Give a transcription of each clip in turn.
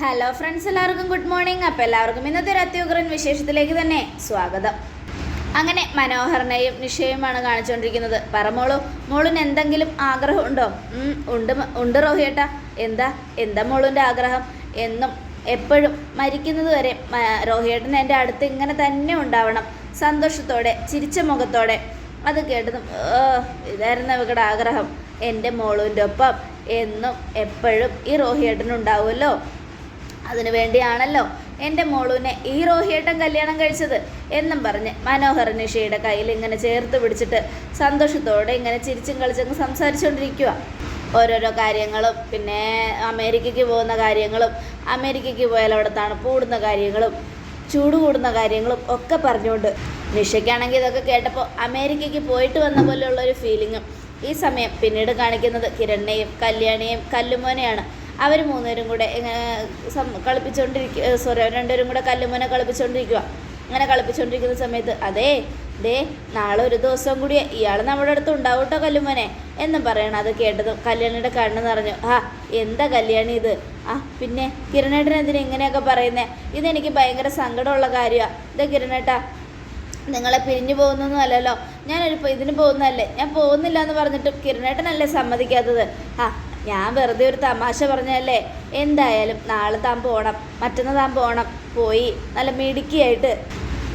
Hello friends എല്ലാവർക്കും good morning അപ്പോൾ എല്ലാവർക്കും ഇന്നത്തെ ഒരു അത്യുഗ്രൻ വിശേഷത്തിലേക്ക് തന്നെ സ്വാഗതം. അങ്ങനെ മനോഹരനെയും നിഷയുമാണ് കാണിച്ചുകൊണ്ടിരിക്കുന്നത്. പറ മോളു മോളിന് എന്തെങ്കിലും ആഗ്രഹം ഉണ്ടോ? ഉണ്ട് റോഹിയേട്ടാ. എന്താ എന്താ മോളിന്റെ ആഗ്രഹം? എന്നും എപ്പോഴും മരിക്കുന്നത് വരെ റോഹിയേട്ടൻ എന്റെ അടുത്ത് ഇങ്ങനെ തന്നെ ഉണ്ടാവണം. സന്തോഷത്തോടെ ചിരിച്ച മുഖത്തോടെ. അത് കേട്ടതും "ഓ, ഇതായിരുന്നു ഇവരുടെ ആഗ്രഹം. എന്റെ മോളുവിന്റെ ഒപ്പം എന്നും എപ്പോഴും ഈ റോഹിയേട്ടനുണ്ടാവുമല്ലോ. അതിനു വേണ്ടിയാണല്ലോ എന്റെ മോളൂനെ ഈ റോഹിയേട്ടൻ കല്യാണം കഴിച്ചത് എന്നും പറഞ്ഞ് മനോഹർ നിഷയുടെ കയ്യിൽ ഇങ്ങനെ ചേർത്ത് പിടിച്ചിട്ട് സന്തോഷത്തോടെ ഇങ്ങനെ ചിരിച്ചും കളിച്ചങ്ങ് സംസാരിച്ചുകൊണ്ടിരിക്കുക ഓരോരോ കാര്യങ്ങളും പിന്നെ അമേരിക്കയ്ക്ക് പോകുന്ന കാര്യങ്ങളും അമേരിക്കയ്ക്ക് പോയാൽ അവിടെ തണുപ്പ് കൂടുന്ന കാര്യങ്ങളും ചൂട് കൂടുന്ന കാര്യങ്ങളും ഒക്കെ പറഞ്ഞുകൊണ്ട് നിഷയ്ക്കാണെങ്കിൽ ഇതൊക്കെ കേട്ടപ്പോൾ അമേരിക്കയ്ക്ക് പോയിട്ട് വന്ന പോലെയുള്ളൊരു ഫീലിങ്ങും ഈ സമയം പിന്നീട് കാണിക്കുന്നത് കിരണ്ണയും കല്യാണിയും കല്ലുമോനെയാണ്. അവർ മൂന്നുപേരും കൂടെ കളിപ്പിച്ചുകൊണ്ടിരിക്കുക സോറി രണ്ടുപേരും കൂടെ കല്ലുമോനെ കളിപ്പിച്ചുകൊണ്ടിരിക്കുക അങ്ങനെ കളിപ്പിച്ചുകൊണ്ടിരിക്കുന്ന സമയത്ത് അതേ ദേ നാളെ ഒരു ദിവസം കൂടി ഇയാൾ നമ്മുടെ അടുത്ത് ഉണ്ടാവും കേട്ടോ കല്ലുമോനെ എന്നും പറയണം അത് കേട്ടതും. കല്യാണിയുടെ കണ്ണ് നിറഞ്ഞു. ആ എന്താ കല്യാണി ഇത്? ആ പിന്നെ കിരണേട്ടൻ എന്തിനാ ഇങ്ങനെയൊക്കെ പറയുന്നേ? ഇതെനിക്ക് ഭയങ്കര സങ്കടമുള്ള കാര്യമാണ് ഇതേ കിരണേട്ടാ നിങ്ങളെ പിരിഞ്ഞു പോകുന്നൊന്നും അല്ലല്ലോ. ഞാനൊരു ഇതിന് പോകുന്നതല്ലേ? ഞാൻ പോകുന്നില്ല എന്ന് പറഞ്ഞിട്ടും കിരണേട്ടനല്ലേ സമ്മതിക്കാത്തത്. ആ ഞാൻ വെറുതെ ഒരു തമാശ പറഞ്ഞല്ലേ എന്തായാലും നാളെ താൻ പോകണം മറ്റന്നാൾ താൻ പോകണം പോയി നല്ല മിടുക്കിയായിട്ട്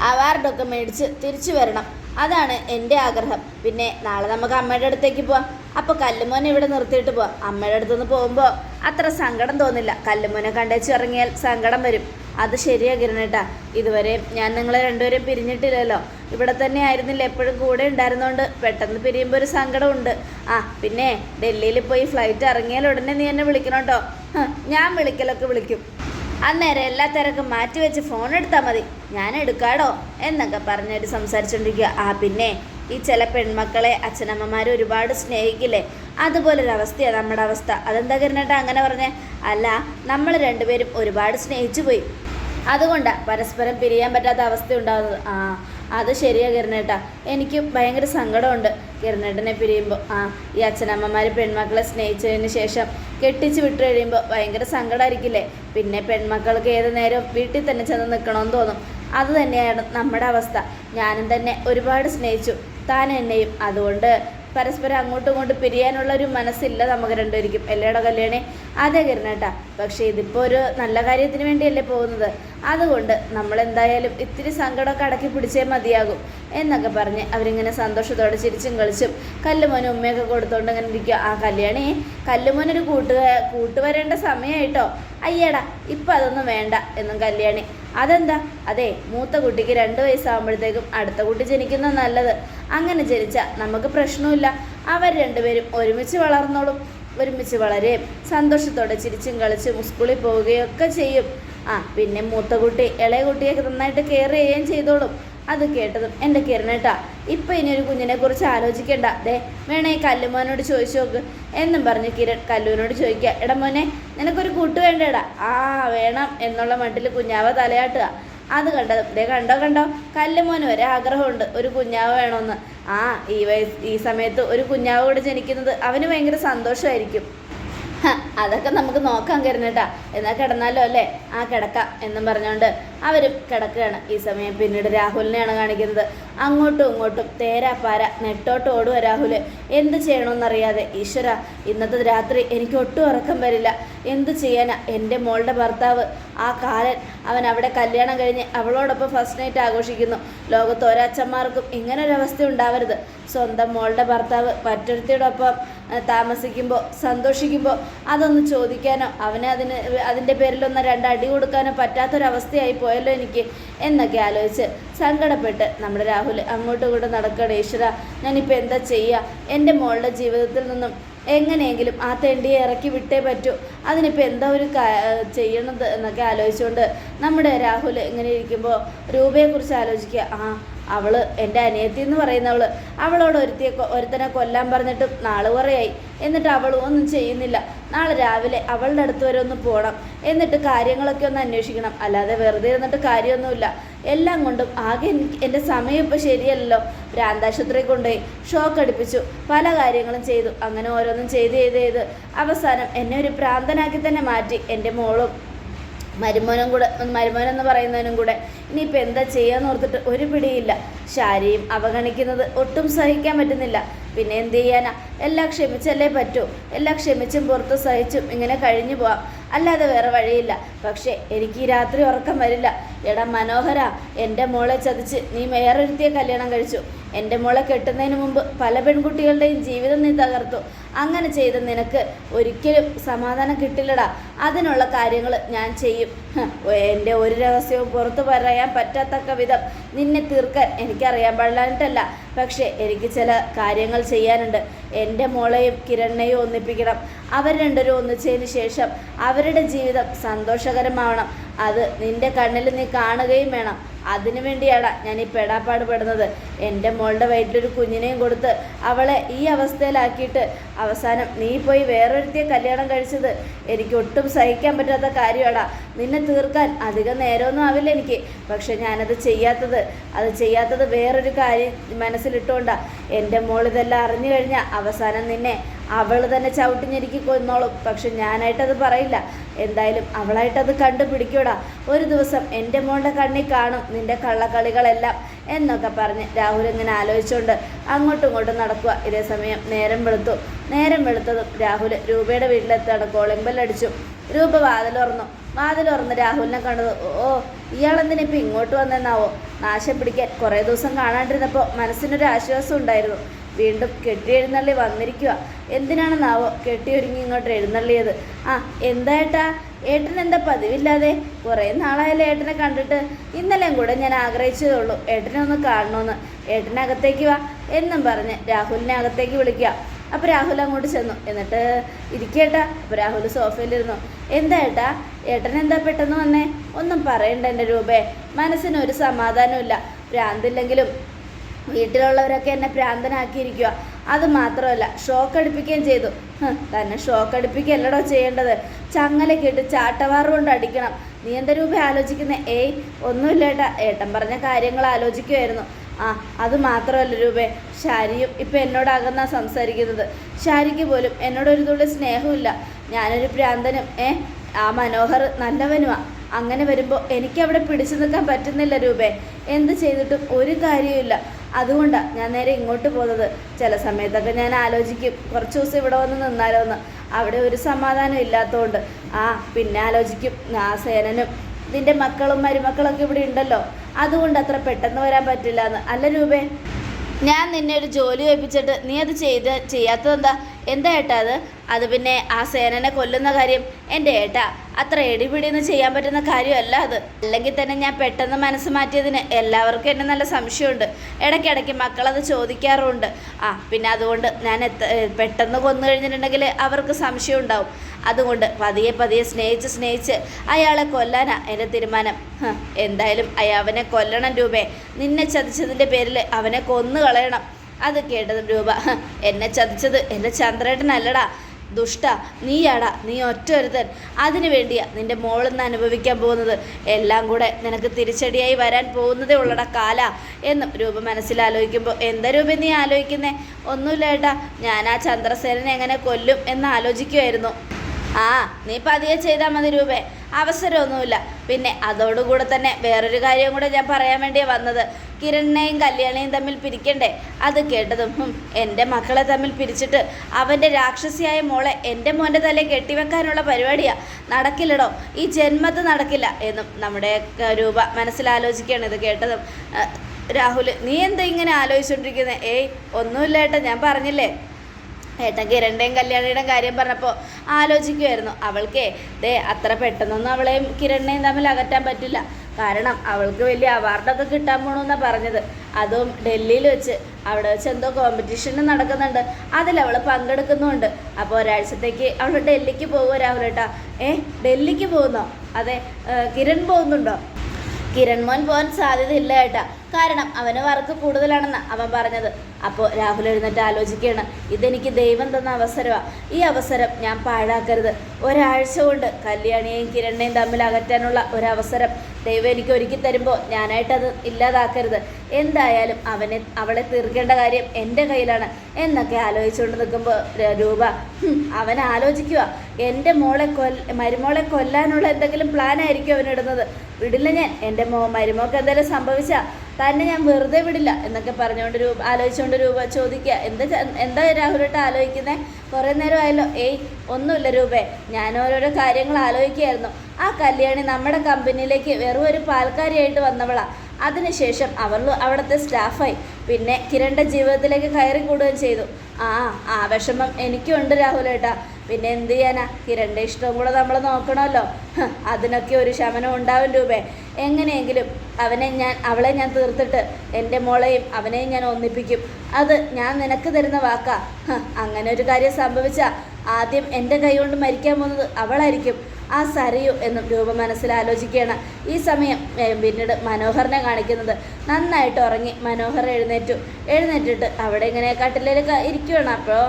അവാർഡൊക്കെ മേടിച്ച് തിരിച്ചു വരണം. അതാണ് എന്റെ ആഗ്രഹം. പിന്നെ നാളെ നമുക്ക് അമ്മയുടെ അടുത്തേക്ക് പോവാം. അപ്പോൾ കല്ലുമോനെ ഇവിടെ നിർത്തിയിട്ട് പോവാം. അമ്മയുടെ അടുത്തുനിന്ന് പോകുമ്പോൾ അത്ര സങ്കടം തോന്നില്ല. കല്ലുമോനെ കണ്ടേച്ച് ഇറങ്ങിയാൽ സങ്കടം വരും. അത് ശരിയാ കിരണേട്ടാ ഇതുവരെ ഞാൻ നിങ്ങളെ രണ്ടുപേരും പിരിഞ്ഞിട്ടില്ലല്ലോ. ഇവിടെ തന്നെ ആയിരുന്നില്ല എപ്പോഴും കൂടെ ഉണ്ടായിരുന്നോണ്ട്. പെട്ടെന്ന് പിരിയുമ്പോൾ ഒരു സങ്കടമുണ്ട്. ആ പിന്നെ ഡൽഹിയിൽ പോയി ഫ്ലൈറ്റ് ഇറങ്ങിയാൽ ഉടനെ നീ എന്നെ വിളിക്കണം കേട്ടോ ഞാൻ വിളിക്കലൊക്കെ വിളിക്കും. അന്നേരം എല്ലാ തിരക്കും മാറ്റി വെച്ച് ഫോൺ എടുത്താൽ മതി. ഞാൻ എടുക്കാടോ? എന്നൊക്കെ പറഞ്ഞിട്ട് സംസാരിച്ചുകൊണ്ടിരിക്കുക ആ പിന്നെ ഈ ചില പെൺമക്കളെ അച്ഛനമ്മമാർ ഒരുപാട് സ്നേഹിക്കില്ലേ? അതുപോലൊരു അവസ്ഥയാണ് നമ്മുടെ അവസ്ഥ. അതെന്താ കിരണേട്ടാ അങ്ങനെ പറഞ്ഞേ? അല്ല നമ്മൾ രണ്ടുപേരും ഒരുപാട് സ്നേഹിച്ചു പോയി. അതുകൊണ്ടാണ് പരസ്പരം പിരിയാൻ പറ്റാത്ത അവസ്ഥ ഉണ്ടാകുന്നത് ആ അത് ശരിയാ കിരണേട്ടാ. എനിക്ക് ഭയങ്കര സങ്കടമുണ്ട് കിരണേട്ടനെ പിരിയുമ്പോൾ ആ ഈ അച്ഛനമ്മമാർ പെൺമക്കളെ സ്നേഹിച്ചതിന് ശേഷം കെട്ടിച്ച് വിട്ടു കഴിയുമ്പോൾ ഭയങ്കര സങ്കടമായിരിക്കില്ലേ പിന്നെ പെൺമക്കൾക്ക് ഏത് നേരം വീട്ടിൽ തന്നെ ചെന്ന് നിൽക്കണമെന്ന് തോന്നും. അത് തന്നെയാണ് നമ്മുടെ അവസ്ഥ. ഞാനും തന്നെ ഒരുപാട് സ്നേഹിച്ചു. താൻ എന്നെയും. അതുകൊണ്ട് പരസ്പരം അങ്ങോട്ടും ഇങ്ങോട്ടും പിരിയാനുള്ള ഒരു മനസ്സില്ല നമുക്ക് രണ്ടുപേർക്കും. എല്ലയുടെ കല്യാണേ. അതേ കിരണേട്ടാ. പക്ഷേ ഇതിപ്പോൾ ഒരു നല്ല കാര്യത്തിന് വേണ്ടിയല്ലേ പോകുന്നത്? അതുകൊണ്ട് നമ്മൾ എന്തായാലും ഇത്തിരി സങ്കടമൊക്കെ അടക്കി പിടിച്ചേ മതിയാകും എന്നൊക്കെ പറഞ്ഞ് അവരിങ്ങനെ സന്തോഷത്തോടെ ചിരിച്ചും കളിച്ചും കല്ലുമോന് ഉമ്മയൊക്കെ കൊടുത്തോണ്ട് ഇങ്ങനെ ഇരിക്കുക ആ കല്യാണി കല്ലുമോനൊരു കൂട്ട് കൂട്ടുവരേണ്ട സമയമായിട്ടോ അയ്യടാ ഇപ്പം അതൊന്നും വേണ്ട എന്നും കല്യാണി. അതെന്താ? അതെ മൂത്ത കുട്ടിക്ക് രണ്ട് വയസ്സാകുമ്പോഴത്തേക്കും അടുത്ത കുട്ടി ജനിക്കുന്ന നല്ലത്. അങ്ങനെ ജനിച്ചാൽ നമുക്ക് പ്രശ്നമില്ല അവർ രണ്ടുപേരും ഒരുമിച്ച് വളർന്നോളും. ഒരുമിച്ച് വളരെ സന്തോഷത്തോടെ ചിരിച്ചും കളിച്ചും സ്കൂളിൽ പോവുകയൊക്കെ ചെയ്യും. ആ പിന്നെ മൂത്ത കുട്ടി ഇളയ കുട്ടിയൊക്കെ നന്നായിട്ട് കെയർ ചെയ്യുകയും ചെയ്തോളും. അത് കേട്ടതും എന്റെ കിരണേട്ടാ ഇപ്പം ഇനി ഒരു കുഞ്ഞിനെ കുറിച്ച് ആലോചിക്കേണ്ട. ദേ വേണേ കല്ലുമോനോട് ചോദിച്ചു നോക്ക്. എന്നും പറഞ്ഞ് കിരൺ കല്ലുവിനോട് ചോദിക്കുക എടാ മോനെ നിനക്കൊരു കൂട്ട് വേണ്ടേടാ? ആ വേണം എന്നുള്ള മട്ടിൽ കുഞ്ഞാവ തലയാട്ടുക. അത് കണ്ടതും ദേ കണ്ടോ കണ്ടോ കല്ലുമോന് വരെ ആഗ്രഹമുണ്ട് ഒരു കുഞ്ഞാവ് വേണമെന്ന്. ആ ഈ വയസ്സ് ഈ സമയത്ത് ഒരു കുഞ്ഞാവ് കൂടെ ജനിക്കുന്നത് അവന് ഭയങ്കര സന്തോഷമായിരിക്കും. അതൊക്കെ നമുക്ക് നോക്കാൻ കരുന്നേട്ടാ. എന്നാൽ കിടന്നാലോ അല്ലേ? ആ കിടക്കാം എന്നും പറഞ്ഞുകൊണ്ട് അവരും കിടക്കുകയാണ്. ഈ സമയം പിന്നീട് രാഹുലിനെയാണ് കാണിക്കുന്നത്. അങ്ങോട്ടും ഇങ്ങോട്ടും തേരാപ്പാര നെട്ടോട്ട് ഓടുക രാഹുൽ എന്ത് ചെയ്യണമെന്നറിയാതെ ഈശ്വര ഇന്നത്തെ രാത്രി എനിക്ക് ഒട്ടും ഉറക്കം വരില്ല. എന്ത് ചെയ്യാനാ? എന്റെ മോളുടെ ഭർത്താവ് ആ കാലൻ അവൻ അവിടെ കല്യാണം കഴിഞ്ഞ് അവളോടൊപ്പം ഫസ്റ്റ് നൈറ്റ് ആഘോഷിക്കുന്നു. ലോകത്ത് ഒരച്ഛന്മാർക്കും അവസ്ഥ ഉണ്ടാവരുത്. സ്വന്തം മോളുടെ ഭർത്താവ് മറ്റൊരുത്തിയോടൊപ്പം താമസിക്കുമ്പോൾ സന്തോഷിക്കുമ്പോൾ അതൊന്ന് ചോദിക്കാനോ അവന് അതിന് അതിന്റെ പേരിലൊന്ന് രണ്ട് അടി കൊടുക്കാനോ പറ്റാത്തൊരവസ്ഥയായി പോയല്ലോ എനിക്ക് എന്നൊക്കെ ആലോചിച്ച് സങ്കടപ്പെട്ട് നമ്മുടെ രാഹുൽ അങ്ങോട്ടും ഇങ്ങോട്ടും നടക്കണേശ്വര ഞാനിപ്പോൾ എന്താ ചെയ്യുക എന്റെ മോളുടെ ജീവിതത്തിൽ നിന്നും എങ്ങനെയെങ്കിലും ആ തെണ്ടിയെ ഇറക്കി വിട്ടേ പറ്റൂ. അതിനിപ്പോൾ എന്താ ഒരു ചെയ്യണത് എന്നൊക്കെ ആലോചിച്ചുകൊണ്ട് നമ്മുടെ രാഹുൽ ഇങ്ങനെ ഇരിക്കുമ്പോൾ രൂപയെക്കുറിച്ച് ആലോചിക്കുക? ആ അവൾ എന്റെ അനിയത്തി എന്ന് പറയുന്നവൾ അവളോട് ഒരുത്തിയെ ഒരുത്തനെ കൊല്ലാൻ പറഞ്ഞിട്ട് നാൾ കുറയായി. എന്നിട്ട് അവൾ ഒന്നും ചെയ്യുന്നില്ല. നാളെ രാവിലെ അവളുടെ അടുത്ത് വരെ ഒന്ന് പോകണം എന്നിട്ട് കാര്യങ്ങളൊക്കെ ഒന്ന് അന്വേഷിക്കണം. അല്ലാതെ വെറുതെ ഇരുന്നിട്ട് കാര്യമൊന്നുമില്ല. എല്ലാം കൊണ്ടും ആകെ എനിക്ക് എന്റെ സമയം ഇപ്പോൾ ശരിയല്ലല്ലോ. ഭ്രാന്താശുപത്രി കൊണ്ടുപോയി ഷോക്ക് അടിപ്പിച്ചു. പല കാര്യങ്ങളും ചെയ്തു. അങ്ങനെ ഓരോന്നും ചെയ്ത് ചെയ്ത് ചെയ്ത് അവസാനം എന്നെ ഒരു ഭ്രാന്തനാക്കി തന്നെ മാറ്റി. എന്റെ മോളും മരുമോനും കൂടെ മരുമോനെന്ന് പറയുന്നതിനും കൂടെ ഇനിയിപ്പോൾ എന്താ ചെയ്യാന്ന് ഓർത്തിട്ട് ഒരു പിടിയില്ല. ശാരിയും അവഗണിക്കുന്നത് ഒട്ടും സഹിക്കാൻ പറ്റുന്നില്ല. പിന്നെ എന്ത് ചെയ്യാനാ? എല്ലാം ക്ഷമിച്ചല്ലേ പറ്റൂ. എല്ലാം ക്ഷമിച്ചും പുറത്ത് സഹിച്ചും ഇങ്ങനെ കഴിഞ്ഞു പോവാം. അല്ലാതെ വേറെ വഴിയില്ല. പക്ഷേ എനിക്ക് ഈ രാത്രി ഉറക്കം വരില്ല. എടാ മനോഹര എന്റെ മോളെ ചതിച്ച് നീ വേറൊരുത്തിയെ കല്യാണം കഴിച്ചു. എന്റെ മോളെ കെട്ടുന്നതിന് മുമ്പ് പല പെൺകുട്ടികളുടെയും ജീവിതം നീ തകർത്തു. അങ്ങനെ ചെയ്ത നിനക്ക് ഒരിക്കലും സമാധാനം കിട്ടില്ലടാ. അതിനുള്ള കാര്യങ്ങൾ ഞാൻ ചെയ്യും. എന്റെ ഒരു രഹസ്യവും പുറത്തു പറയാൻ പറ്റാത്തക്ക വിധം നിന്നെ തീർക്കാൻ എനിക്കറിയാൻ പാടില്ലാഞ്ഞിട്ടല്ല. പക്ഷേ എനിക്ക് ചില കാര്യങ്ങൾ ചെയ്യാനുണ്ട്. എന്റെ മോളെയും കിരണ്ണയും ഒന്നിപ്പിക്കണം. അവർ രണ്ടുപേരും ഒന്നിച്ചതിന് ശേഷം അവരുടെ ജീവിതം സന്തോഷകരമാവണം. അത് നിന്റെ കണ്ണിൽ നീ കാണുകയും വേണം. അതിനു വേണ്ടിയാണ് ഞാൻ ഈ പെടാപ്പാട് പെടുന്നത്. എന്റെ മോളുടെ വയറ്റിലൊരു കുഞ്ഞിനെയും കൊടുത്ത് അവളെ ഈ അവസ്ഥയിലാക്കിയിട്ട് അവസാനം നീ പോയി വേറൊരുത്തിയെ കല്യാണം കഴിച്ചത്. എനിക്ക് ഒട്ടും സഹിക്കാൻ പറ്റാത്ത കാര്യമാടാ. നിന്നെ തീർക്കാൻ അധികം നേരമൊന്നും ആവില്ല എനിക്ക്. പക്ഷെ ഞാനത് ചെയ്യാത്തത് അത് ചെയ്യാത്തത് വേറൊരു കാര്യം മനസ്സിലിട്ടോണ്ട എന്റെ മോൾ ഇതെല്ലാം അറിഞ്ഞു കഴിഞ്ഞാൽ അവസാനം നിന്നെ അവൾ തന്നെ ചവിട്ടിഞ്ഞെനിക്ക് കൊന്നോളും. പക്ഷെ ഞാനായിട്ടത് പറയില്ല. എന്തായാലും അവളായിട്ടത് കണ്ടുപിടിക്കൂടാ. ഒരു ദിവസം എന്റെ മോളുടെ കണ്ണിൽ കാണും നിന്റെ കള്ളക്കളികളെല്ലാം എന്നൊക്കെ പറഞ്ഞ് രാഹുൽ ഇങ്ങനെ ആലോചിച്ചുകൊണ്ട് അങ്ങോട്ടും ഇങ്ങോട്ടും നടക്കുക ഇതേ സമയം നേരം വെളുത്തു. നേരം വെളുത്തതും രാഹുൽ രൂപയുടെ വീട്ടിലെത്താണ്. കോളിംഗ് ബെല്ലടിച്ചു. രൂപ വാതിൽ തുറന്നു വാതിൽ തുറന്ന് രാഹുലിനെ കണ്ടത് ഓ ഇയാളെന്തിനാ ഇപ്പം ഇങ്ങോട്ട് വന്നെന്നാവോ? നാശം പിടിക്കാൻ കുറേ ദിവസം കാണാണ്ടിരുന്നപ്പോൾ മനസ്സിനൊരു ആശ്വാസം ഉണ്ടായിരുന്നു. വീണ്ടും കെട്ടി എഴുന്നള്ളി വന്നിരിക്കുക എന്തിനാണെന്നാവോ? കെട്ടി ഒരുങ്ങി ഇങ്ങോട്ട് എഴുന്നള്ളിയത്. ആ എന്തായിട്ടാ? ഏട്ടൻ എന്താ പതിവില്ലാതെ? കുറേ നാളായാലും ഏട്ടനെ കണ്ടിട്ട്. ഇന്നലെയും കൂടെ ഞാൻ ആഗ്രഹിച്ചതേ ഉള്ളൂ. ഏട്ടനെ ഒന്ന് കാണണമെന്ന് ഏട്ടനകത്തേക്ക് വാ. എന്നും പറഞ്ഞ് രാഹുലിനെ അകത്തേക്ക് വിളിക്കുക. അപ്പോൾ രാഹുൽ അങ്ങോട്ട് ചെന്നു. എന്നിട്ട് ഇരിക്കേട്ടാ അപ്പോൾ രാഹുൽ സോഫയിലിരുന്നു. എന്താ ഏട്ടാ? ഏട്ടൻ എന്താ പെട്ടെന്ന് വന്നേ? ഒന്നും പറയണ്ട എന്റെ രൂപേ. മനസ്സിനൊരു സമാധാനമില്ല ഭ്രാന്തില്ലെങ്കിലും വീട്ടിലുള്ളവരൊക്കെ എന്നെ ഭ്രാന്തനാക്കിയിരിക്കുക അത് മാത്രമല്ല ഷോക്ക് അടിപ്പിക്കുകയും ചെയ്തു. തന്നെ ഷോക്ക് അടുപ്പിക്കല്ലടോ ചെയ്യേണ്ടത്. ചങ്ങലക്കിട്ട് ചാട്ടവാറ് കൊണ്ട് അടിക്കണം. നീ എന്താ രൂപ ആലോചിക്കുന്ന? ഏയ് ഒന്നുമില്ല ഏട്ടാ. ഏട്ടൻ പറഞ്ഞ കാര്യങ്ങൾ ആലോചിക്കുമായിരുന്നു ആ അത് മാത്രമല്ല രൂപേ ഷാരിയും ഇപ്പം എന്നോടാകുന്ന സംസാരിക്കുന്നത്. ഷാരിക്ക് പോലും എന്നോടൊരു തുള്ളി സ്നേഹമില്ല ഞാനൊരു ഭ്രാന്തനും ഏ ആ മനോഹർ നല്ലവനുമാ അങ്ങനെ വരുമ്പോൾ എനിക്കവിടെ പിടിച്ചു നിൽക്കാൻ പറ്റുന്നില്ല രൂപേ. എന്ത് ചെയ്തിട്ടും ഒരു കാര്യമില്ല അതുകൊണ്ടാണ് ഞാൻ നേരെ ഇങ്ങോട്ട് പോകുന്നത്. ചില സമയത്തൊക്കെ ഞാൻ ആലോചിക്കും കുറച്ച് ദിവസം ഇവിടെ വന്ന് നിന്നാലോ എന്ന് അവിടെ ഒരു സമാധാനം ഇല്ലാത്തതുകൊണ്ട് ആ പിന്നെ ആലോചിക്കും ആ സേനനും നിന്റെ മക്കളും മരുമക്കളൊക്കെ ഇവിടെ ഉണ്ടല്ലോ. അതുകൊണ്ട് അത്ര പെട്ടെന്ന് വരാൻ പറ്റില്ല എന്ന് അല്ല രൂപേ ഞാൻ നിന്നെ ഒരു ജോലി ഏൽപ്പിച്ചിട്ട് നീ അത് ചെയ്ത് ചെയ്യാത്തതെന്താ? എന്താ ഏട്ടാ അത്? അത് പിന്നെ ആ സേനനെ കൊല്ലുന്ന കാര്യം എന്റെ ഏട്ടാ. അത്ര എടിപിടിയൊന്നും ചെയ്യാൻ പറ്റുന്ന കാര്യമല്ല അത്. അല്ലെങ്കിൽ തന്നെ ഞാൻ പെട്ടെന്ന് മനസ്സ് മാറ്റിയതിന് എല്ലാവർക്കും എന്നെ നല്ല സംശയമുണ്ട്. ഇടയ്ക്കിടയ്ക്ക് മക്കളത് ചോദിക്കാറുമുണ്ട്. ആ പിന്നെ അതുകൊണ്ട് ഞാൻ എത്ത പെട്ടെന്ന് കൊന്നു കഴിഞ്ഞിട്ടുണ്ടെങ്കിൽ അവർക്ക് സംശയം ഉണ്ടാവും അതുകൊണ്ട് പതിയെ പതിയെ സ്നേഹിച്ച് സ്നേഹിച്ച് അയാളെ കൊല്ലാനാ എന്റെ തീരുമാനം. എന്തായാലും അയാവനെ കൊല്ലണം രൂപേ. നിന്നെ ചതിച്ചതിന്റെ പേരിൽ അവനെ കൊന്നു കളയണം അത് കേട്ടതും രൂപ. എന്നെ ചതിച്ചത് എന്റെ ചന്ദ്രേട്ടനല്ലടാ. ദുഷ്ട നീയാടാ നീ ഒറ്റ ഒരുത്തൻ അതിനു വേണ്ടിയാ നിന്റെ മോളിന്ന് അനുഭവിക്കാൻ പോകുന്നത്. എല്ലാം കൂടെ നിനക്ക് തിരിച്ചടിയായി വരാൻ പോകുന്നതേ ഉള്ളട കാല. എന്ന് രൂപ മനസ്സിലാലോചിക്കുമ്പോൾ എന്താ രൂപ നീ ആലോചിക്കുന്നേ? ഒന്നുമില്ല ഏട്ടാ ഞാൻ ആ ചന്ദ്രസേനനെ എങ്ങനെ കൊല്ലും എന്ന് ആലോചിക്കുമായിരുന്നു ആ നീ പതിയെ ചെയ്താൽ മതി രൂപേ. അവസരമൊന്നുമില്ല. പിന്നെ അതോടുകൂടെ തന്നെ വേറൊരു കാര്യം കൂടെ ഞാൻ പറയാൻ വേണ്ടിയാണ് വന്നത്. കിരണിനെയും കല്യാണിയും തമ്മിൽ പിരിക്കണ്ടേ? അത് കേട്ടതും എന്റെ മക്കളെ തമ്മിൽ പിരിച്ചിട്ട് അവന്റെ രാക്ഷസിയായ മോളെ എന്റെ മോന്റെ തലയിൽ കെട്ടിവെക്കാനുള്ള പരിപാടിയാണ് നടക്കില്ലടോ. ഈ ജന്മത്ത് നടക്കില്ല എന്നും നമ്മുടെ രൂപ മനസ്സിലാലോചിക്കുകയാണ് ഇത് കേട്ടതും. രാഹുൽ നീ എന്താ ഇങ്ങനെ ആലോചിച്ചുകൊണ്ടിരിക്കുന്നത് ഏയ് ഒന്നുമില്ല ഏട്ടാ ഞാൻ പറഞ്ഞില്ലേ? ഏട്ടൻ കിരണിന്റെയും കല്യാണിയുടെയും കാര്യം പറഞ്ഞപ്പോൾ ആലോചിക്കുമായിരുന്നു അവൾക്കേ ദേ അത്ര പെട്ടെന്നൊന്നും അവളെയും കിരണിനെയും തമ്മിൽ അകറ്റാൻ പറ്റില്ല. കാരണം അവൾക്ക് വലിയ അവാർഡൊക്കെ കിട്ടാൻ പോകണമെന്നാണ് പറഞ്ഞത്. അതും ഡൽഹിയിൽ വെച്ച് അവിടെ വെച്ച് എന്തോ കോമ്പറ്റീഷൻ നടക്കുന്നുണ്ട്. അതിൽ അവൾ പങ്കെടുക്കുന്നുണ്ട്. അപ്പോൾ ഒരാഴ്ചത്തേക്ക് അവൾ ഡൽഹിക്ക് പോകുമോ രാഹുലേട്ടാ ഏ ഡൽഹിക്ക് പോകുന്നോ? അതെ കിരൺ പോകുന്നുണ്ടോ? കിരൺ മോൻ പോകാൻ സാധ്യതയില്ല ഏട്ടാ. കാരണം അവന് വർക്ക് കൂടുതലാണെന്ന് അവൻ പറഞ്ഞത്. അപ്പോൾ രാഹുൽ എഴുന്നേറ്റ് ആലോചിക്കുകയാണ്. ഇതെനിക്ക് ദൈവം തന്ന അവസരമാണ് ഈ അവസരം ഞാൻ പാഴാക്കരുത്. ഒരാഴ്ച കൊണ്ട് കല്യാണിയെയും കിരണിനെയും തമ്മിൽ അകറ്റാനുള്ള ഒരവസരം ദൈവം എനിക്ക് ഒരുക്കി തരുമ്പോൾ ഞാനായിട്ടത് ഇല്ലാതാക്കരുത്. എന്തായാലും അവനെ അവളെ തീർക്കേണ്ട കാര്യം എന്റെ കയ്യിലാണ് എന്നൊക്കെ ആലോചിച്ചുകൊണ്ട് നിൽക്കുമ്പോൾ രൂപ "ഹും, അവൻ ആലോചിക്കുക എന്റെ മോളെ കൊല്ല മരുമോളെ കൊല്ലാനുള്ള എന്തെങ്കിലും പ്ലാനായിരിക്കും അവനിടുന്നത്. വിടില്ല ഞാൻ എന്റെ മോ മരുമോക്ക് എന്തെങ്കിലും സംഭവിച്ചാൽ തന്നെ ഞാൻ വെറുതെ വിടില്ല എന്നൊക്കെ പറഞ്ഞുകൊണ്ട് രൂപ ആലോചിച്ചുകൊണ്ട് രൂപ ചോദിക്കുക. എന്താ എന്താ രാഹുലേട്ട് ആലോചിക്കുന്നത് കുറേ നേരമായല്ലോ. ഏയ് ഒന്നുമില്ല രൂപേ. ഞാൻ ഓരോരോ കാര്യങ്ങൾ ആലോചിക്കുകയായിരുന്നു. ആ കല്യാണി നമ്മുടെ കമ്പനിയിലേക്ക് വെറും ഒരു പാൽക്കാരിയായിട്ട് വന്നവളാ. അതിനുശേഷം അവൾ അവിടുത്തെ സ്റ്റാഫായി. പിന്നെ കിരണിന്റെ ജീവിതത്തിലേക്ക് കയറി കൂടുകയും ചെയ്തു. ആ ആ വിഷമം എനിക്കുണ്ട് രാഹുലേട്ടാ. പിന്നെ എന്ത് ചെയ്യാനാ? കിരണിന്റെ ഇഷ്ടവും കൂടെ നമ്മൾ നോക്കണമല്ലോ. അതിനൊക്കെ ഒരു ശമനം ഉണ്ടാവും രൂപേ. എങ്ങനെയെങ്കിലും അവനെ ഞാൻ അവളെ ഞാൻ തീർത്തിട്ട് എന്റെ മോളെയും അവനെയും ഞാൻ ഒന്നിപ്പിക്കും. അത് ഞാൻ നിനക്ക് തരുന്ന വാക്കാ. അങ്ങനെ ഒരു കാര്യം സംഭവിച്ചാൽ ആദ്യം എന്റെ കൈ കൊണ്ട് മരിക്കാൻ പോകുന്നത് അവളായിരിക്കും. ആ സരയു എന്നും രൂപ മനസ്സിൽ ആലോചിക്കുകയാണ്. ഈ സമയം പിന്നീട് മനോഹറിനെ കാണിക്കുന്നത്. നന്നായിട്ട് ഉറങ്ങി മനോഹർ എഴുന്നേറ്റു. എഴുന്നേറ്റിട്ട് അവിടെ ഇങ്ങനെ കട്ടിലേൽ ഇരിക്കുവാണ്. ഇരിക്കുകയാണ് അപ്പോൾ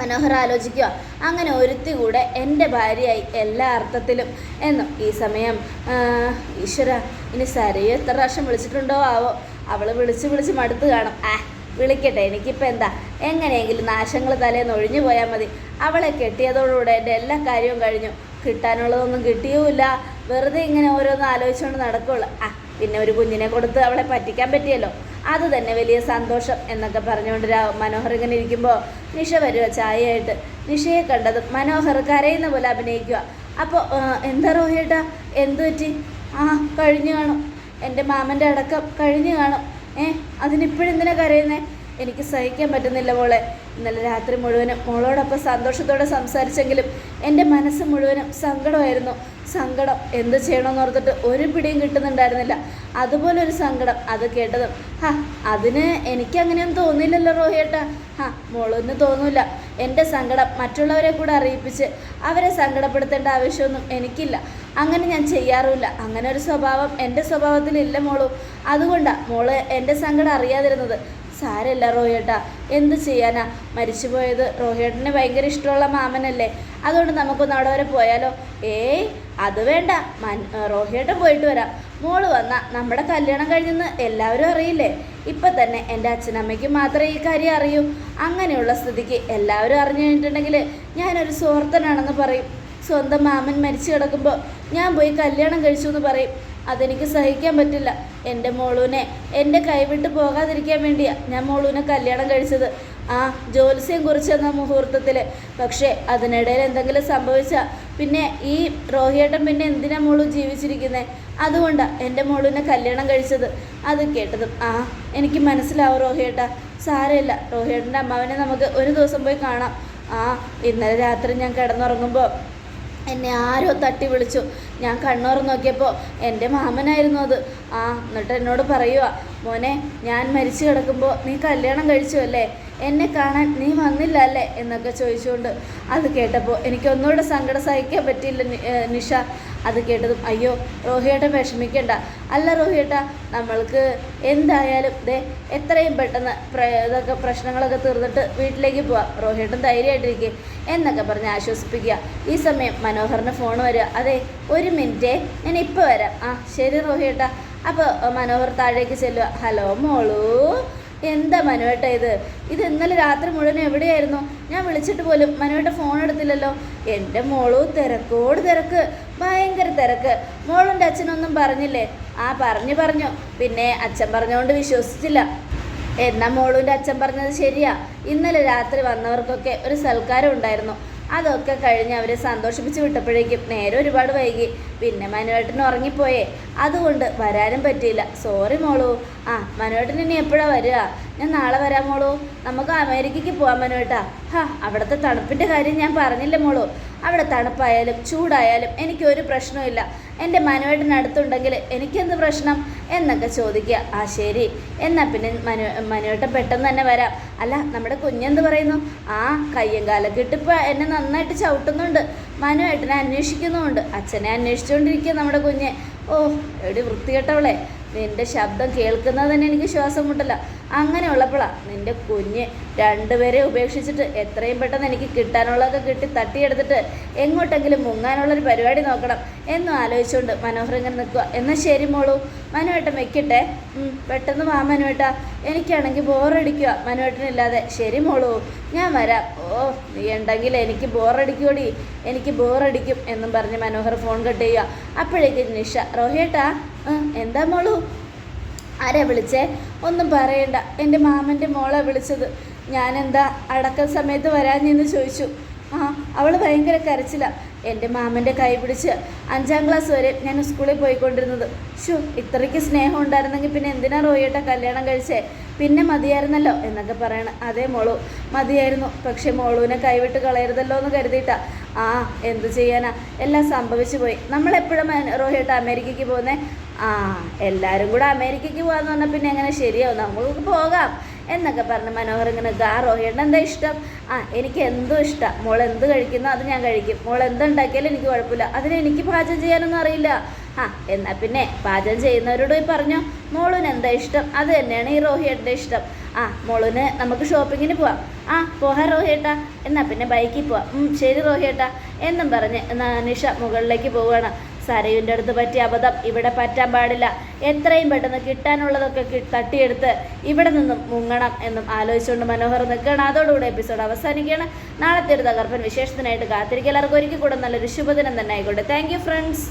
മനോഹർ ആലോചിക്കുക അങ്ങനെ ഒരുത്തി കൂടെ എന്റെ ഭാര്യയായി എല്ലാ അർത്ഥത്തിലും. എന്നും ഈ സമയം ഈശ്വര ഇനി സരയെ എത്ര പ്രാവശ്യം വിളിച്ചിട്ടുണ്ടോ ആവോ? അവൾ വിളിച്ച് വിളിച്ച് മടുത്ത് കാണും. ആ വിളിക്കട്ടെ എനിക്കിപ്പോൾ എന്താ? എങ്ങനെയെങ്കിലും നാശങ്ങൾ തലേന്ന് ഒഴിഞ്ഞു പോയാൽ മതി. അവളെ കെട്ടിയതോടുകൂടെ എന്റെ എല്ലാ കാര്യവും കഴിഞ്ഞു. കിട്ടാനുള്ളതൊന്നും കിട്ടിയുമില്ല. വെറുതെ ഇങ്ങനെ ഓരോന്ന് ആലോചിച്ചുകൊണ്ട് നടക്കുള്ളൂ. ആ പിന്നെ ഒരു കുഞ്ഞിനെ കൊടുത്ത് അവളെ പറ്റിക്കാൻ പറ്റിയല്ലോ. അത് തന്നെ വലിയ സന്തോഷം എന്നൊക്കെ പറഞ്ഞുകൊണ്ട് രാ മനോഹർ ഇങ്ങനെ ഇരിക്കുമ്പോൾ നിഷ വരുക ചായയായിട്ട്. നിഷയെ കണ്ടത് മനോഹർ കരയുന്ന പോലെ അഭിനയിക്കുക അപ്പോൾ എന്താ റോഹിയേട്ടാ എന്തു പറ്റി? ആ കഴിഞ്ഞു കാണും. എന്റെ മാമന്റെ അടക്കം കഴിഞ്ഞു കാണും. ഏ അതിനിപ്പോഴെന്തിനാ കരയുന്നേ? എനിക്ക് സഹിക്കാൻ പറ്റുന്നില്ല മോളെ. ഇന്നലെ രാത്രി മുഴുവനും മോളോടൊപ്പം സന്തോഷത്തോടെ സംസാരിച്ചെങ്കിലും എന്റെ മനസ്സ് മുഴുവനും സങ്കടമായിരുന്നു. സങ്കടം എന്ത് ചെയ്യണമെന്ന് ഓർത്തിട്ട് ഒരു പിടിയും കിട്ടുന്നുണ്ടായിരുന്നില്ല. അതുപോലെ ഒരു സങ്കടം അത് കേട്ടതും ഹാ അതിന് എനിക്കങ്ങനെയൊന്നും തോന്നിയില്ലല്ലോ റോഹിയേട്ടാ. ഹാ മോളൊന്നും തോന്നൂല എന്റെ സങ്കടം മറ്റുള്ളവരെ കൂടെ അറിയിപ്പിച്ച് അവരെ സങ്കടപ്പെടുത്തേണ്ട ആവശ്യമൊന്നും എനിക്കില്ല. അങ്ങനെ ഞാൻ ചെയ്യാറുമില്ല. അങ്ങനെ ഒരു സ്വഭാവം എന്റെ സ്വഭാവത്തിലില്ല മോളു. അതുകൊണ്ടാണ് മോൾ എന്റെ സങ്കടം അറിയാതിരുന്നത്. സാരമില്ല റോഹിയേട്ടാ എന്ത് ചെയ്യാനാ? മരിച്ചുപോയത് റോഹേട്ടന് ഭയങ്കര ഇഷ്ടമുള്ള മാമനല്ലേ? അതുകൊണ്ട് നമുക്കൊന്ന് അവിടെ വരെ പോയാലോ? ഏയ് അത് വേണ്ട. മൻ റോഹേട്ടൻ പോയിട്ട് വരാം. മോൾ വന്നാൽ നമ്മുടെ കല്യാണം കഴിഞ്ഞെന്ന് എല്ലാവരും അറിയില്ലേ? ഇപ്പം തന്നെ എന്റെ അച്ഛനമ്മയ്ക്ക് മാത്രമേ ഈ കാര്യം അറിയൂ. അങ്ങനെയുള്ള സ്ഥിതിക്ക് എല്ലാവരും അറിഞ്ഞു കഴിഞ്ഞിട്ടുണ്ടെങ്കിൽ ഞാനൊരു സുഹൃത്തനാണെന്ന് പറയും. സ്വന്തം മാമൻ മരിച്ചു കിടക്കുമ്പോൾ ഞാൻ പോയി കല്യാണം കഴിച്ചു എന്ന് പറയും. അതെനിക്ക് സഹിക്കാൻ പറ്റില്ല. എന്റെ മോളൂനെ എന്റെ കൈവിട്ട് പോകാതിരിക്കാൻ വേണ്ടിയാണ് ഞാൻ മോളൂനെ കല്യാണം കഴിച്ചത്. ആ ജ്യോത്സ്യം കുറിച്ചെന്ന മുഹൂർത്തത്തിൽ പക്ഷേ അതിനിടയിൽ എന്തെങ്കിലും സംഭവിച്ചാൽ പിന്നെ ഈ റോഹിയേട്ടൻ പിന്നെ എന്തിനാ മോളു ജീവിച്ചിരിക്കുന്നത് അതുകൊണ്ടാണ് എന്റെ മോളൂനെ കല്യാണം കഴിച്ചത്. അത് കേട്ടതും ആ എനിക്ക് മനസ്സിലാവും റോഹിയേട്ട സാരമില്ല റോഹിയേട്ടന്റെ അമ്മാവനെ നമുക്ക് ഒരു ദിവസം പോയി കാണാം. ആ ഇന്നലെ രാത്രി ഞാൻ കിടന്നുറങ്ങുമ്പോൾ എന്നെ ആരോ തട്ടി വിളിച്ചു. ഞാൻ കണ്ണോർ നോക്കിയപ്പോൾ എന്റെ മാമനായിരുന്നു അത്. ആ എന്നിട്ട് എന്നോട് പറയുക മോനെ ഞാൻ മരിച്ചു കിടക്കുമ്പോൾ നീ കല്യാണം കഴിച്ചു അല്ലേ? എന്നെ കാണാൻ നീ വന്നില്ല അല്ലേ? എന്നൊക്കെ ചോദിച്ചുകൊണ്ട് അത് കേട്ടപ്പോൾ എനിക്ക് ഒന്നുകൂടെ സങ്കടം സഹിക്കാൻ പറ്റിയില്ല നിഷ. അത് കേട്ടതും അയ്യോ റോഹിയേട്ട വിഷമിക്കണ്ട. അല്ല റോഹിയേട്ട നമ്മൾക്ക് എന്തായാലും ദേ എത്രയും പെട്ടെന്ന് ഇതൊക്കെ പ്രശ്നങ്ങളൊക്കെ തീർന്നിട്ട് വീട്ടിലേക്ക് പോവാം. റോഹിയേട്ടൻ ധൈര്യമായിട്ടിരിക്കുക എന്നൊക്കെ പറഞ്ഞ് ആശ്വസിപ്പിക്കുക. ഈ സമയം മനോഹറിന് ഫോൺ വരിക. അതെ ഒരു മിനിറ്റ് ഞാൻ ഇപ്പോൾ വരാം. ആ ശരി റോഹിട്ട അപ്പോൾ മനോഹർ താഴേക്ക് ചെല്ലുക. ഹലോ മോളൂ എന്താ മനുവേട്ട ഇത്? ഇത് ഇന്നലെ രാത്രി മുഴുവൻ എവിടെയായിരുന്നു? ഞാൻ വിളിച്ചിട്ട് പോലും മനുവേട്ട ഫോൺ എടുത്തില്ലല്ലോ. എന്റെ മോളു തിരക്കോട് തിരക്ക്. ഭയങ്കര തിരക്ക്. മോളുന്റെ അച്ഛനൊന്നും പറഞ്ഞില്ലേ? ആ പറഞ്ഞു പറഞ്ഞു. പിന്നെ അച്ഛൻ പറഞ്ഞുകൊണ്ട് വിശ്വസിച്ചില്ല. എന്നാ മോളൂന്റെ അച്ഛൻ പറഞ്ഞത് ശരിയാ? ഇന്നലെ രാത്രി വന്നവർക്കൊക്കെ ഒരു സൽക്കാരം ഉണ്ടായിരുന്നു. അതൊക്കെ കഴിഞ്ഞ് അവരെ സന്തോഷിപ്പിച്ച് വിട്ടപ്പോഴേക്കും നേരെ ഒരുപാട് വൈകി. പിന്നെ മനുവേട്ടൻ ഉറങ്ങിപ്പോയേ. അതുകൊണ്ട് വരാനും പറ്റിയില്ല. സോറി മോളു. ആ മനുവേട്ടൻ ഇനി എപ്പോഴാണ് വരിക? ഞാൻ നാളെ വരാം മോളു. നമുക്ക് അമേരിക്കയ്ക്ക് പോകാൻ മനുവേട്ടാ ഹാ അവിടുത്തെ തണുപ്പിന്റെ കാര്യം ഞാൻ പറഞ്ഞില്ല മോളു. അവിടെ തണുപ്പായാലും ചൂടായാലും എനിക്കൊരു പ്രശ്നമില്ല എന്റെ മനുവേട്ടനടുത്തുണ്ടെങ്കിൽ എനിക്കെന്ത് പ്രശ്നം? എന്നൊക്കെ ചോദിക്കുക. ആ ശരി. എന്നാൽ പിന്നെ മനു മനുവേട്ടൻ പെട്ടെന്ന് തന്നെ വരാം. അല്ല നമ്മുടെ കുഞ്ഞെന്ത് പറയുന്നു? ആ കയ്യും കാലൊക്കെ എന്നെ നന്നായിട്ട് ചവിട്ടുന്നുണ്ട്. മനുവേട്ടനെ അന്വേഷിക്കുന്നുമുണ്ട്. അച്ഛനെ അന്വേഷിച്ചുകൊണ്ടിരിക്കുക നമ്മുടെ കുഞ്ഞ്. ഓ എടി വൃത്തികെട്ടവളെ. നിന്റെ ശബ്ദം കേൾക്കുന്നത് തന്നെ എനിക്ക് ശ്വാസം മുട്ടില്ല അങ്ങനെയുള്ളപ്പോഴാണ് നിന്റെ കുഞ്ഞ് രണ്ടുപേരെ ഉപേക്ഷിച്ചിട്ട് എത്രയും പെട്ടെന്ന് എനിക്ക് കിട്ടാനുള്ളതൊക്കെ കിട്ടി തട്ടിയെടുത്തിട്ട് എങ്ങോട്ടെങ്കിലും മുങ്ങാനുള്ളൊരു പരിപാടി നോക്കണം എന്നും ആലോചിച്ചുകൊണ്ട് മനോഹർ ഇങ്ങനെ നിൽക്കുക എന്നാൽ ശരി മോളൂ. മനുവേട്ടൻ വെക്കട്ടെ പെട്ടെന്ന് വാ മനുവേട്ട എനിക്കാണെങ്കിൽ ബോറടിക്കുക മനുവേട്ടനില്ലാതെ ശരി മോളൂ. ഞാൻ വരാം. ഓ നീ ഉണ്ടെങ്കിൽ എനിക്ക് ബോറടിക്കൂടി. എനിക്ക് ബോറടിക്കും എന്നും പറഞ്ഞ് മനോഹർ ഫോൺ കട്ട് ചെയ്യുക അപ്പോഴേക്കും നിഷ റോഹിയേട്ടാ എന്താ മോളൂ? ആരാ വിളിച്ചേ? ഒന്നും പറയണ്ട. എന്റെ മാമന്റെ മോളെ വിളിച്ചത്. ഞാനെന്താ അടക്ക സമയത്ത് വരാഞ്ഞെന്ന് ചോദിച്ചു. ആ അവൾ ഭയങ്കര കരച്ചിലാണ് എന്റെ മാമന്റെ കൈ പിടിച്ച് അഞ്ചാം ക്ലാസ് വരെ ഞാൻ സ്കൂളിൽ പോയിക്കൊണ്ടിരുന്നത്. ഷോ ഇത്രയ്ക്ക് സ്നേഹം ഉണ്ടായിരുന്നെങ്കിൽ പിന്നെ എന്തിനാ റോയേട്ട കല്യാണം കഴിച്ചേ? പിന്നെ മതിയായിരുന്നല്ലോ എന്നൊക്കെ പറയണം അതേ മോളു. മതിയായിരുന്നു. പക്ഷേ മോളുവിനെ കൈവിട്ട് കളയരുതല്ലോ എന്ന് കരുതിയിട്ടാ. ആ എന്ത് ചെയ്യാനാ? എല്ലാം സംഭവിച്ചു പോയി. നമ്മളെപ്പോഴും റോഹിയേട്ട അമേരിക്കയ്ക്ക് പോകുന്നേ? ആ എല്ലാവരും കൂടെ അമേരിക്കയ്ക്ക് പോകാന്ന് പറഞ്ഞാൽ പിന്നെ എങ്ങനെ ശരിയാവും? നമുക്ക് പോകാം. എന്നൊക്കെ പറഞ്ഞ് മനോഹർ ഇങ്ങനെ ഗാ റോഹിയുടെ എന്താ ഇഷ്ടം? ആ എനിക്ക് എന്തോ ഇഷ്ടം. മോൾ എന്ത് കഴിക്കുന്നോ അത് ഞാൻ കഴിക്കും. മോൾ എന്തുണ്ടാക്കിയാലും എനിക്ക് കുഴപ്പമില്ല. അതിന് എനിക്ക് പാചകം ചെയ്യാനൊന്നും അറിയില്ല. ആ എന്നാൽ പിന്നെ പാചകം ചെയ്യുന്നവരോട് പോയി പറഞ്ഞോ. മോളിന് എന്താ ഇഷ്ടം? അത് തന്നെയാണ് ഈ റോഹിയേട്ടന്റെ ഇഷ്ടം. ആ മോളിന് നമുക്ക് ഷോപ്പിങ്ങിന് പോവാം. ആ പോഹാ റോഹിയേട്ടാ. എന്നാൽ പിന്നെ ബൈക്കിൽ പോവാം. ശരി റോഹിയേട്ടാ. എന്നും പറഞ്ഞ് നിഷ മുകളിലേക്ക് പോവുകയാണ്. സരയുന്റെ അടുത്ത് പറ്റിയ അബദ്ധം ഇവിടെ പറ്റാൻ പാടില്ല. എത്രയും പെട്ടെന്ന് കിട്ടാനുള്ളതൊക്കെ തട്ടിയെടുത്ത് ഇവിടെ നിന്നും മുങ്ങണം എന്നും ആലോചിച്ചുകൊണ്ട് മനോഹർ നിൽക്കുകയാണ്. അതോടുകൂടി എപ്പിസോഡ് അവസാനിക്കുകയാണ്. നാളത്തെ ഒരു തകർപ്പൻ വിശേഷത്തിനായിട്ട് കാത്തിരിക്കുക. എല്ലാവർക്കും ഒരിക്കൽ കൂടെ നല്ലൊരു ശുഭദിനം തന്നെ ആയിക്കോട്ടെ. Thank friends